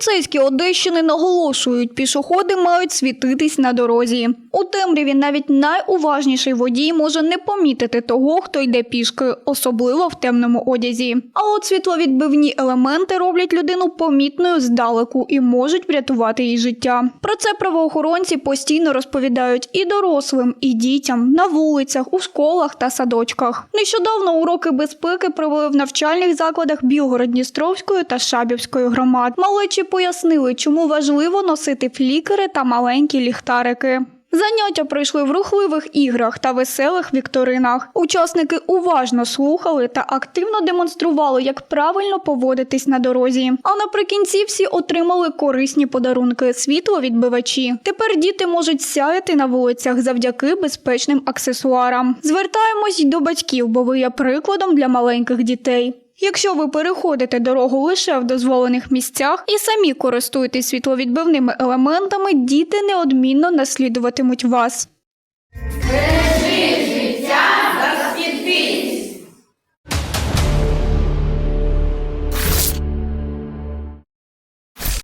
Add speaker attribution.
Speaker 1: Поліцейські Одещини наголошують, пішоходи мають світитись на дорозі. У темряві навіть найуважніший водій може не помітити того, хто йде пішки, особливо в темному одязі. А от світловідбивні елементи роблять людину помітною здалеку і можуть врятувати їй життя. Про це правоохоронці постійно розповідають і дорослим, і дітям на вулицях, у школах та садочках. Нещодавно уроки безпеки провели в навчальних закладах Білгород-Дністровської та Шабівської громад. Малечі пояснили, чому важливо носити флікери та маленькі ліхтарики. Заняття пройшли в рухливих іграх та веселих вікторинах. Учасники уважно слухали та активно демонстрували, як правильно поводитись на дорозі. А наприкінці всі отримали корисні подарунки світловідбивачі. Тепер діти можуть сяяти на вулицях завдяки безпечним аксесуарам. Звертаємось до батьків, бо ви є прикладом для маленьких дітей. Якщо ви переходите дорогу лише в дозволених місцях і самі користуєтесь світловідбивними елементами, діти неодмінно наслідуватимуть вас.